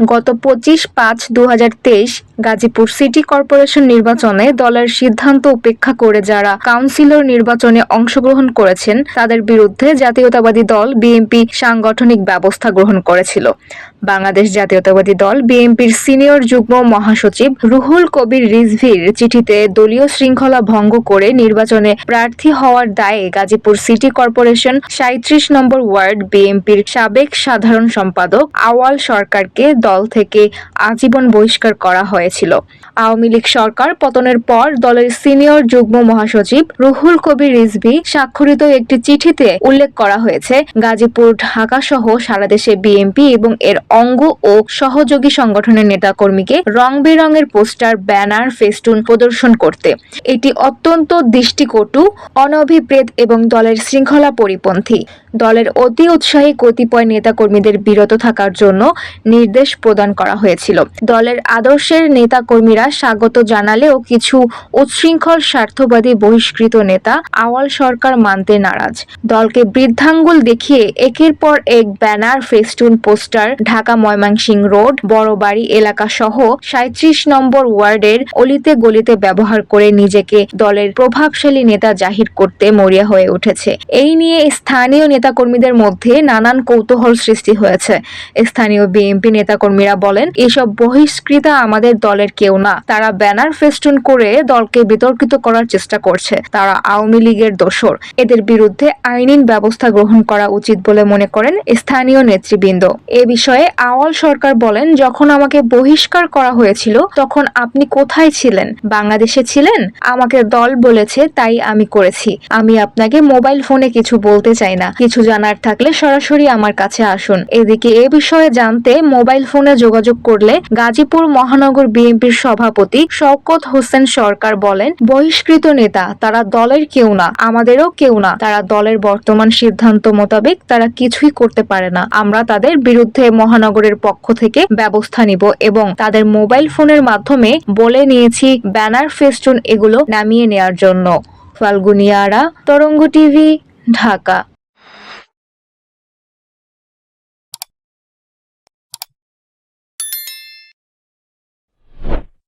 গত পঁচিশ পাঁচ দু গাজীপুর সিটি কর্পোরেশন নির্বাচনে দলের সিদ্ধান্ত উপেক্ষা করে যারা কাউন্সিলর নির্বাচনে অংশগ্রহণ করেছেন, তাদের বিরুদ্ধে জাতীয়তাবাদী দল বিএনপি সাংগঠনিক ব্যবস্থা গ্রহণ করেছিল। বাংলাদেশ জাতীয়তাবাদী দল বিএনপির সিনিয়র যুগ্ম মহাসচিব রুহুল কবির রিজভির চিঠিতে দলীয় শৃঙ্খলা ভঙ্গ করে নির্বাচনে প্রার্থী হওয়ার দায়ে গাজীপুর সিটি কর্পোরেশন সাঁত্রিশ নম্বর ওয়ার্ড বিএনপির সাবেক সাধারণ সম্পাদক আওয়াল সরকারকে দল থেকে আজীবন বহিষ্কার করা হয়েছিল আওয়ামী লীগ সরকার পতনের পর দলের সিনিয়র যুগ্ম মহাসচিব রুহুল কবির রিজভি স্বাক্ষরিত একটি চিঠিতে উল্লেখ করা হয়েছে, গাজীপুর, ঢাকা সহ সারা দেশে বিএনপি এবং এর অঙ্গ ও সহযোগী সংগঠনের নেতাকর্মীকে রং বেরঙের পোস্টার, ব্যানার, ফেস্টুন প্রদর্শন করতে। এটি অত্যন্ত দৃষ্টিকটু, অনভিপ্রেত এবং দলের শৃঙ্খলা পরিপন্থী। দলের অতি উৎসাহী কতিপয় নেতাকর্মীদের বিরত থাকার জন্য নির্দেশ প্রদান করা হয়েছিল। দলের আদর্শের নেতাকর্মীরা স্বাগত জানালেও কিছু উচ্ছৃঙ্খল স্বার্থবাদী বহিষ্কৃত নেতা আওয়াল সরকার মানতে নারাজ। দলকে বৃদ্ধাঙ্গুল দেখিয়ে একের পর এক banner, festoon, poster, Dhaka Mymensingh road, Borobari এলাকা সহ সাঁত্রিশ নম্বর ওয়ার্ডের অলিতে গলিতে ব্যবহার করে নিজেকে দলের প্রভাবশালী নেতা জাহির করতে মরিয়া হয়ে উঠেছে। এই নিয়ে স্থানীয় নেতাকর্মীদের মধ্যে নানান কৌতূহল সৃষ্টি হয়েছে। স্থানীয় বিএনপি নেতাকর্মীরা বলেন, এসব বহিষ্কৃতা আমাদের দলের কেউ না। তারা ব্যানার ফেস্টুন করে দলকে বিতর্কিত করার চেষ্টা করছে। তারা আওয়ামী লীগের দোসর এদের বিরুদ্ধে আইনীন ব্যবস্থা গ্রহণ করা উচিত বলে মনে করেন স্থানীয় নেতৃবৃন্দ। এ বিষয়ে আওয়াল সরকার বলেন, যখন আমাকে বহিষ্কার করা হয়েছিল, তখন আপনি কোথায় ছিলেন? বাংলাদেশে ছিলেন? আমাকে দল বলেছে, তাই আমি করেছি। আমি আপনাকে মোবাইল ফোনে কিছু বলতে চাই না। কিছু জানার থাকলে সরাসরি আমার কাছে আসুন। এদিকে এ বিষয়ে জানতে মোবাইল ফোনে যোগাযোগ করলে গাজীপুর মহানগর বিএনপির সভাপতি শওকত হোসেন সরকার বলেন, বহিষ্কৃত নেতা, তারা দলের কেউ না, আমাদেরও কেউ না। তারা দলের বর্তমান সিদ্ধান্ত মোতাবেক তারা কিছুই করতে পারে না। আমরা তাদের বিরুদ্ধে মহানগরের পক্ষ থেকে ব্যবস্থা নিব এবং তাদের মোবাইল ফোনের মাধ্যমে বলে নিয়েছি ব্যানার, ফেস্টুন এগুলো নামিয়ে নেয়ার জন্য। ফাল্গুনিয়ারা, তরঙ্গ টিভি, ঢাকা।